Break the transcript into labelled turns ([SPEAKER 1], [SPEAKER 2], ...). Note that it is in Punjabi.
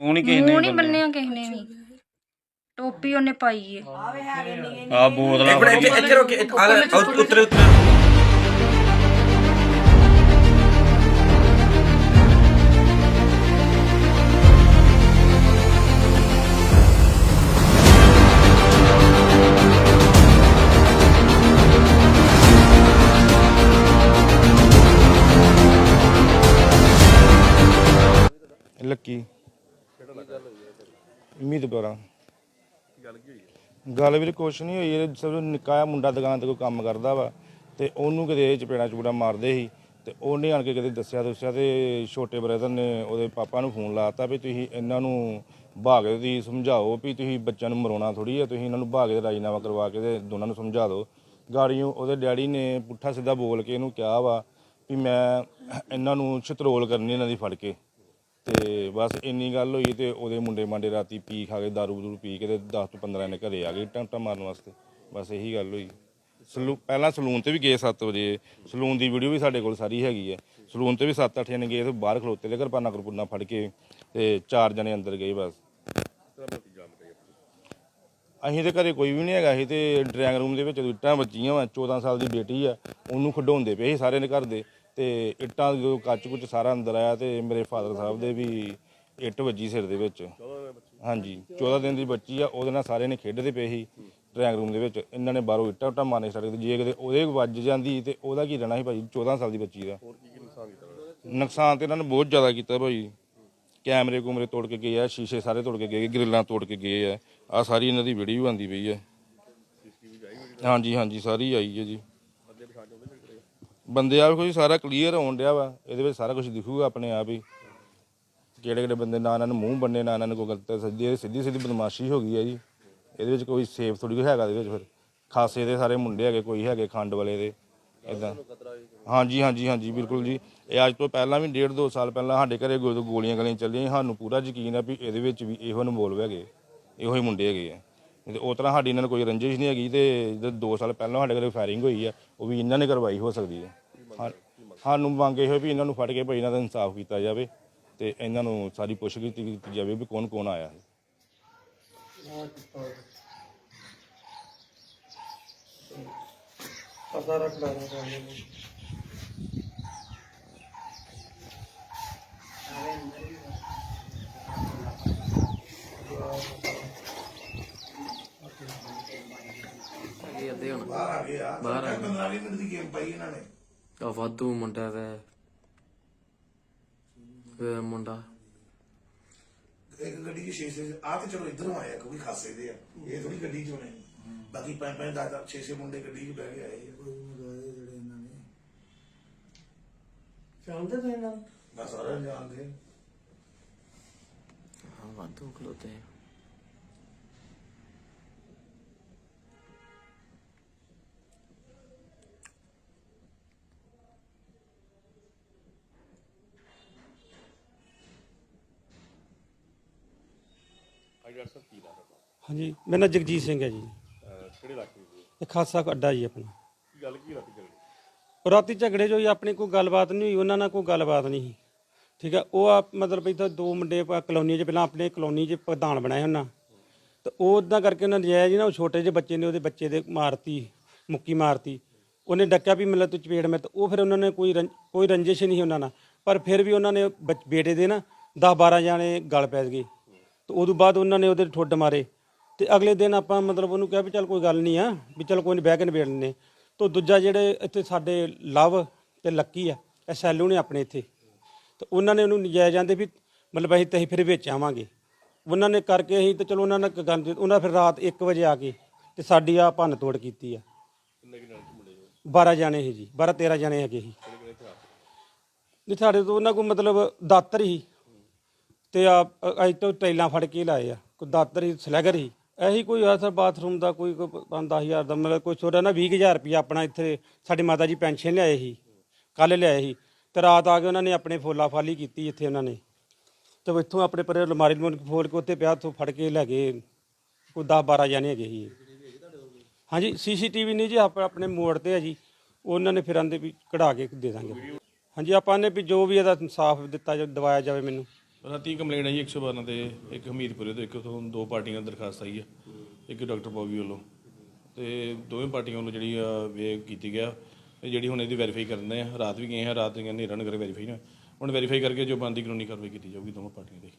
[SPEAKER 1] ਉਹ ਨਹੀਂ ਕਿਸੇ ਨੇ
[SPEAKER 2] ਮੂੰਹ ਨਹੀਂ ਬੰਨਿਆ। ਕਿਸੇ ਨੇ ਵੀ। ਟੋਪੀ ਉਹਨੇ ਪਾਈ ਏ।
[SPEAKER 1] ਆ ਬੋਤਲਾਂ
[SPEAKER 3] ਇੱਕ ਮਿੰਟ ਇੱਥੇ ਇੱਥੇ ਰੁਕ ਇੱਥੇ- ਆ ਲੈ, ਆ ਉੱਤਰੇ ਉੱਤਰੇ।
[SPEAKER 4] ਲੱਕੀ। ਉਮੀਦਵਾਰਾਂ ਗੱਲ ਵੀਰੇ ਕੁਛ ਨਹੀਂ ਹੋਈ ਇਹ ਸਭ ਨਿੱਕਾ ਜਿਹਾ ਮੁੰਡਾ ਦੁਕਾਨ ਤੇ ਕੋਈ ਕੰਮ ਕਰਦਾ ਵਾ ਤੇ ਉਹਨੂੰ ਕਿਤੇ ਇਹ ਚਪੇੜਾ ਚਪੂੜਾ ਮਾਰਦੇ ਸੀ ਤੇ ਉਹਨੇ ਆਣ ਕੇ ਕਿਤੇ ਦੱਸਿਆ ਦੱਸਿਆ ਤੇ ਛੋਟੇ ਬ੍ਰਦਰ ਨੇ ਉਹਦੇ ਪਾਪਾ ਨੂੰ ਫੋਨ ਲਾਤਾ ਵੀ ਤੁਸੀਂ ਇਹਨਾਂ ਨੂੰ ਭਾਗ ਦੇ ਸਮਝਾਓ ਵੀ ਤੁਸੀਂ ਬੱਚਿਆਂ ਨੂੰ ਮਰਾਉਣਾ ਥੋੜੀ ਹੈ ਤੁਸੀਂ ਇਹਨਾਂ ਨੂੰ ਭਾਗ ਦੇ ਰਾਜੀਨਾਮਾ ਕਰਵਾ ਕੇ ਤੇ ਦੋਨਾਂ ਨੂੰ ਸਮਝਾ ਦਿਓ। ਗਾੜੀਆਂ ਉਹਦੇ ਡੈਡੀ ਨੇ ਪੁੱਠਾ ਸਿੱਧਾ ਬੋਲ ਕੇ ਇਹਨੂੰ ਕਿਹਾ ਵਾ ਵੀ ਮੈਂ ਇਹਨਾਂ ਨੂੰ ਛਤਰੋਲ ਕਰਨੀ ਇਹਨਾਂ ਦੀ ਫੜ ਕੇ। ਤੇ ਬਸ ਇੰਨੀ ਗੱਲ ਹੋਈ ਤੇ ਉਹਦੇ ਮੁੰਡੇ ਮਾਂਡੇ ਰਾਤੀ ਪੀ ਖਾ ਕੇ, ਦਾਰੂ ਦੂਰੂ ਪੀ ਕੇ ਤੇ 10 ਤੋਂ 15 ਨੇ ਘਰੇ ਆ ਗਏ ਟੰਟਾ ਮਾਰਨ ਵਾਸਤੇ। ਬਸ ਇਹੀ ਗੱਲ ਹੋਈ। ਸਲੂ, ਪਹਿਲਾਂ ਸਲੂਨ ਤੇ ਵੀ ਗਏ 7 ਵਜੇ। ਸਲੂਨ ਦੀ ਵੀਡੀਓ ਵੀ ਸਾਡੇ ਕੋਲ ਸਾਰੀ ਹੈਗੀ ਹੈ। ਸਲੂਨ ਤੇ ਵੀ 7-8 ਜਣੇ ਗਏ ਤੇ ਬਾਹਰ ਖਲੋਤੇ ਤੇ ਕਿਰਪਾਨਾ ਕਰਪੂਨਾ ਫੜ ਕੇ ਤੇ ਚਾਰ ਜਣੇ ਅੰਦਰ ਗਏ ਬਸ। ਅਸੀਂ ਤੇ ਘਰੇ ਕੋਈ ਵੀ ਨਹੀਂ ਹੈਗਾ। ਅਸੀਂ ਤੇ ਡਰਾਇੰਗ ਰੂਮ ਦੇ ਵਿੱਚ ਇੱਟਾਂ ਵੱਜੀਆਂ ਵਾ 14 ਸਾਲ ਦੀ ਬੇਟੀ ਆ। ਉਹਨੂੰ ਖਡਾਉਂਦੇ ਪਏ ਸੀ ਸਾਰੇ ਨੇ ਘਰ ਦੇ। ਤੇ ਇੱਟਾਂ ਜਦੋਂ ਕੱਚ ਕੁੱਚ ਸਾਰਾ ਅੰਦਰ ਆਇਆ ਤੇ ਮੇਰੇ ਫਾਦਰ ਸਾਹਿਬ ਦੇ ਵੀ ਇੱਟ ਵੱਜੀ ਸਿਰ ਦੇ ਵਿੱਚ। ਹਾਂਜੀ 14 ਦਿਨ ਦੀ ਬੱਚੀ ਆ ਉਹਦੇ ਨਾਲ ਸਾਰੇ ਨੇ ਖੇਡਦੇ ਪਏ ਸੀ ਡਰਾਇੰਗ ਰੂਮ ਦੇ ਵਿੱਚ। ਇਹਨਾਂ ਨੇ ਬਾਹਰੋਂ ਇੱਟਾਂ ਉੱਟਾਂ ਮਾਰਨੇ ਤੇ ਜੇ ਕਿਤੇ ਉਹਦੇ ਵੱਜ ਜਾਂਦੀ ਤੇ ਉਹਦਾ ਕੀ ਰਹਿਣਾ ਸੀ ਭਾਜੀ? 14 ਸਾਲ ਦੀ ਬੱਚੀ ਦਾ। ਨੁਕਸਾਨ ਤੇ ਇਹਨਾਂ ਨੇ ਬਹੁਤ ਜ਼ਿਆਦਾ ਕੀਤਾ ਭਾਜੀ। ਕੈਮਰੇ ਕੁਮਰੇ ਤੋੜ ਕੇ ਗਏ ਆ ਸ਼ੀਸ਼ੇ ਸਾਰੇ ਤੋੜ ਕੇ ਗਏ ਗ੍ਰਿਲਾਂ ਤੋੜ ਕੇ ਗਏ ਆ। ਆ ਸਾਰੀ ਇਹਨਾਂ ਦੀ ਵੀਡੀਓ ਆਂਦੀ ਪਈ ਹੈ ਹਾਂਜੀ ਹਾਂਜੀ ਸਾਰੀ ਆਈ ਹੈ ਜੀ। ਬੰਦੇ ਆ ਕੋਈ ਸਾਰਾ ਕਲੀਅਰ ਹੋਣ ਡਿਆ ਵਾ, ਇਹਦੇ ਵਿੱਚ ਸਾਰਾ ਕੁਝ ਦਿਖੂਗਾ ਆਪਣੇ ਆਪ ਹੀ। ਕਿਹੜੇ ਕਿਹੜੇ ਬੰਦੇ ਨਾ ਇਹਨਾਂ ਨੂੰ ਮੂੰਹ ਬੰਨੇ, ਨਾ ਇਹਨਾਂ ਨੂੰ ਕੋਈ ਗਲਤ ਸਿੱਧੀ ਸਿੱਧੀ ਸਿੱਧੀ ਬਦਮਾਸ਼ੀ ਹੋ ਗਈ ਹੈ ਜੀ। ਇਹਦੇ ਵਿੱਚ ਕੋਈ ਸੇਫ ਥੋੜੀ ਕੋਈ ਹੈਗਾ ਇਹਦੇ ਵਿੱਚ ਫਿਰ। ਖਾਸੇ ਦੇ ਸਾਰੇ ਮੁੰਡੇ ਹੈਗੇ, ਕੋਈ ਹੈਗੇ ਖੰਡ ਵਾਲੇ ਦੇ ਇਦਾਂ ਹਾਂਜੀ ਹਾਂਜੀ ਹਾਂਜੀ, ਬਿਲਕੁਲ ਜੀ। ਇਹ ਅੱਜ ਤੋਂ ਪਹਿਲਾਂ ਵੀ ਡੇਢ ਦੋ ਸਾਲ ਪਹਿਲਾਂ ਸਾਡੇ ਘਰੇ ਗੋਲੀਆਂ ਗਲੀਆਂ ਚੱਲੀਆਂ ਸਾਨੂੰ ਪੂਰਾ ਯਕੀਨ ਹੈ ਵੀ ਇਹਦੇ ਵਿੱਚ ਵੀ ਇਹੋ ਇਨਵੋਲਵ ਹੈਗੇ, ਇਹੋ ਹੀ ਮੁੰਡੇ ਹੈਗੇ ਆ। ਤੇ ਉਸ ਤਰ੍ਹਾਂ ਸਾਡੀ ਇਹਨਾਂ ਨਾਲ ਕੋਈ ਰੰਜਿਸ਼ ਨਹੀਂ ਹੈਗੀ ਤੇ ਜਦੋਂ 2 ਸਾਲ ਪਹਿਲਾਂ ਸਾਡੇ ਘਰੇ ਫਾਇਰਿੰਗ ਹੋਈ ਆ, ਉਹ ਵੀ ਇਹਨਾਂ ਨੇ ਕਰਵਾਈ ਹੋ ਸਕਦੀ ਹੈ ਹਾਂ- ਸਾਨੂੰ ਮੰਗੇ ਹੋਏ ਵੀ ਇਹਨਾਂ ਨੂੰ ਫੜ ਕੇ ਭਾਈ ਇਹਨਾਂ ਦਾ ਇਨਸਾਫ ਕੀਤਾ ਜਾਵੇ ਤੇ ਇਹਨਾਂ ਨੂੰ ਸਾਰੀ ਪੁੱਛਗਿੱਛ ਕੀਤੀ ਜਾਵੇ ਵੀ ਕੌਣ ਕੌਣ ਆਇਆ ਹੈ।
[SPEAKER 5] ਇਹ ਅੱਧੇ ਹੁਣ। ਬਾਹਰ ਆ ਗਏ ਆ। ਬਾਹਰ ਆ ਗਏ। 15 ਮਿੰਟ ਦੀ ਗੇਮ ਪਾਈ ਇਹਨਾਂ ਨੇ। ਆ ਵਾਧੂ ਮੁੰਡਾ ਵੇ। ਵੇ ਮੁੰਡਾ।
[SPEAKER 6] ਇੱਕ ਗੱਡੀ 'ਚ ਛੇ ਛੇ ਆ ਤੇ ਚਲੋ ਇਧਰੋਂ ਆਇਆ ਕੋਈ ਖਾਸੇ ਦੇ ਆ। ਇਹ ਥੋੜੀ ਗੱਡੀ 'ਚ ਹੋਣੇ। ਬਾਕੀ ਪੰਜ ਪੰਜ ਦਸ ਦਸ ਛੇ ਛੇ ਮੁੰਡੇ ਗੱਡੀ 'ਚ ਬਹਿ ਕੇ ਆਏ ਆ।
[SPEAKER 7] ਜਾਣਦੇ ਤੁਸੀਂ ਇਹਨਾਂ ਨੂੰ।
[SPEAKER 6] ਮੈਂ ਸਾਰਿਆਂ ਨੂੰ। ਜਾਣਦੇ
[SPEAKER 5] ਹਾਂ ਵਾਧੂ ਖਲੋਤੇ ਆ।
[SPEAKER 7] ਹਾਂਜੀ ਮੇਰਾ ਨਾਮ ਜਗਜੀਤ ਸਿੰਘ ਹੈ ਜੀ। ਕਿਹੜੇ ਇਲਾਕੇ ਇਹ ਖਾਸਾ ਅੱਡਾ ਜੀ ਆਪਣਾ। ਗੱਲ ਕੀ ਰਾਤੀ ਝਗੜੇ? ਰਾਤੀ ਝਗੜੇ ਜੋ ਜੀ ਆਪਣੀ ਕੋਈ ਗੱਲਬਾਤ ਨਹੀਂ ਹੋਈ ਉਹਨਾਂ ਨਾਲ ਕੋਈ ਗੱਲਬਾਤ ਨਹੀਂ ਸੀ। ਠੀਕ ਹੈ ਉਹ ਆ ਮਤਲਬ ਇੱਥੇ ਦੋ ਮੁੰਡੇ ਕਲੋਨੀ 'ਚ ਪਹਿਲਾਂ ਆਪਣੇ ਕਲੋਨੀ 'ਚ ਪ੍ਰਧਾਨ ਬਣਾਏ ਉਹਨਾਂ। ਤੇ ਉਹ ਉਦਾਂ ਕਰਕੇ ਉਹਨਾਂ ਨਜਾਇਜ਼ ਜੀ ਨਾ ਉਹ ਛੋਟੇ ਜਿਹੇ ਬੱਚੇ ਨੇ ਉਹਦੇ ਬੱਚੇ ਦੇ ਮਾਰਤੀ ਮੁੱਕੀ ਮਾਰਤੀ। ਉਹਨੇ ਡੱਕਿਆ ਵੀ ਮਤਲਬ ਤੂੰ ਚਪੇੜ ਮੈਂ ਤੇ ਉਹ ਫਿਰ ਉਹਨਾਂ ਨੇ ਕੋਈ ਰੰਜ- ਕੋਈ ਰੰਜਿਸ਼ ਨਹੀਂ ਸੀ ਉਹਨਾਂ ਨਾਲ। ਪਰ ਫਿਰ ਵੀ ਉਹਨਾਂ ਨੇ ਬੱਚ- ਬੇਟੇ ਦੇ ਨਾ 10 12 ਜਾਣੇ ਗਲ ਪੈ ਗਏ। ਤੇ ਉਦੋਂ ਬਾਅਦ ਉਹਨਾਂ ਨੇ ਉਹਦੇ ਠੁੱਡ ਮਾਰੇ। ਤੇ ਅਗਲੇ ਦਿਨ ਆਪਾਂ ਮਤਲਬ ਉਹਨੂੰ ਕਿਹਾ ਵੀ ਚੱਲ ਕੋਈ ਗੱਲ ਨਹੀਂ ਆ ਵੀ ਚੱਲ ਕੋਈ ਨਹੀਂ ਬਹਿ ਕੇ ਨਿਬੇੜ ਲੈਂਦੇ ਤੋਂ ਦੂਜਾ ਜਿਹੜੇ ਇੱਥੇ ਸਾਡੇ ਲਵ ਤੇ ਲੱਕੀ ਆ ਇਹ ਸੈਲੂ ਨੇ ਆਪਣੇ ਇੱਥੇ। ਤੇ ਉਹਨਾਂ ਨੇ ਉਹਨੂੰ ਨਜਾਇਜ਼ ਜਾਂਦੇ ਵੀ ਮਤਲਬ ਅਸੀਂ ਤਹੀਂ ਫਿਰ ਵਿੱਚ ਆਵਾਂਗੇ। ਉਹਨਾਂ ਨੇ ਕਰਕੇ ਅਸੀਂ ਤੇ ਚਲੋ ਉਹਨਾਂ ਨੇ ਗੱਲ ਉਹਨਾਂ ਫਿਰ ਰਾਤ 1 ਵਜੇ ਆ ਕੇ ਤੇ ਸਾਡੀ ਆ ਭੰਨ ਤੋੜ ਕੀਤੀ ਆ। 12 ਜਾਣੇ ਸੀ ਜੀ 12 13 ਜਾਣੇ ਹੈਗੇ ਸੀ। ਨਹੀਂ ਸਾਡੇ ਤੋਂ ਉਹਨਾਂ ਕੋਲ ਮਤਲਬ ਦਾਤਰ ਹੀ ਤੇ ਆ ਅੱਜ ਤੋਂ ਟਾਈਲਾਂ ਫੜ ਕੇ ਲਾਏ ਆ, ਕੋਈ ਦਾਤਰ ਹੀ ਸਲੈਗਰ ਹੀ। ਇਹੀ ਕੋਈ ਅਸਰ ਬਾਥਰੂਮ ਦਾ ਕੋਈ 5000 ਦਾ, ਮਤਲਬ ਕੋਈ ਛੋਟਾ ਨਾ 20000 ਰੁਪਇਆ ਆਪਣਾ ਇੱਥੇ ਸਾਡੀ ਮਾਤਾ ਜੀ ਪੈਨਸ਼ਨ ਲਿਆਏ ਸੀ ਕੱਲ ਲਿਆਏ ਸੀ, ਤੇ ਰਾਤ ਆ ਕੇ ਉਹਨਾਂ ਨੇ ਆਪਣੇ ਫੋਲਾ ਫਾਲੀ ਕੀਤੀ ਇੱਥੇ ਉਹਨਾਂ ਨੇ। ਤੇ ਇੱਥੋਂ ਆਪਣੇ ਪਰੇ ਅਲਮਾਰੀ ਨੂੰ ਫੋਲ ਕੇ ਉੱਤੇ ਪਿਆ, ਉੱਥੋਂ ਫੜ ਕੇ ਲੈ ਗਏ, ਕੋਈ 10 12 ਜਾਣੇ ਹੈਗੇ ਸੀ। ਹਾਂਜੀ, ਸੀਸੀਟੀਵੀ ਨਹੀਂ ਜੀ, ਆਪ- ਆਪਣੇ ਮੋੜ ਤੇ ਹੈ ਜੀ, ਉਹਨਾਂ ਨੇ ਫਿਰ ਆਂਦੇ ਵੀ ਕਢਾ ਕੇ ਦੇ ਦਾਂਗੇ। ਹਾਂਜੀ, ਆਪਾਂ ਨੇ ਵੀ ਜੋ ਵੀ ਇਹਦਾ ਇਨਸਾਫ ਦਿੱਤਾ ਜਾ ਦਵਾਇਆ ਜਾਵੇ ਮੈਨੂੰ।
[SPEAKER 8] ਰਾਤੀ ਕੰਪਲੇਂਟ ਆਈ 112 ਤੇ ਇੱਕ ਹਮੀਰਪੁਰੇ ਤੋਂ, ਇੱਕ ਤੋਂ ਦੋ ਪਾਰਟੀਆਂ ਦੀ ਦਰਖਾਸਤ ਆਈ ਆ, ਇੱਕ ਡਾਕਟਰ ਬੋਬੀ ਵੱਲੋਂ। ਤੇ ਦੋਵੇਂ ਪਾਰਟੀਆਂ ਵੱਲੋਂ ਜਿਹੜੀ ਆ ਵੇ ਕੀਤੀ ਗਿਆ, ਤੇ ਜਿਹੜੀ ਹੁਣ ਇਹਦੀ ਵੈਰੀਫਾਈ ਕਰਦੇ ਆ, ਰਾਤ ਵੀ ਗਏ ਆ, ਰਾਤ ਦੀਆਂ ਹਨੇਰਾ ਨਗਰ ਵੈਰੀਫਾਈ ਨਾ ਹੁਣ ਵੈਰੀਫਾਈ ਕਰਕੇ ਜੋ ਬੰਦੀ ਕਾਨੂੰਨੀ ਕਾਰਵਾਈ ਕੀਤੀ ਜਾਊਗੀ ਦੋਵਾਂ ਪਾਰਟੀਆਂ ਦੀ।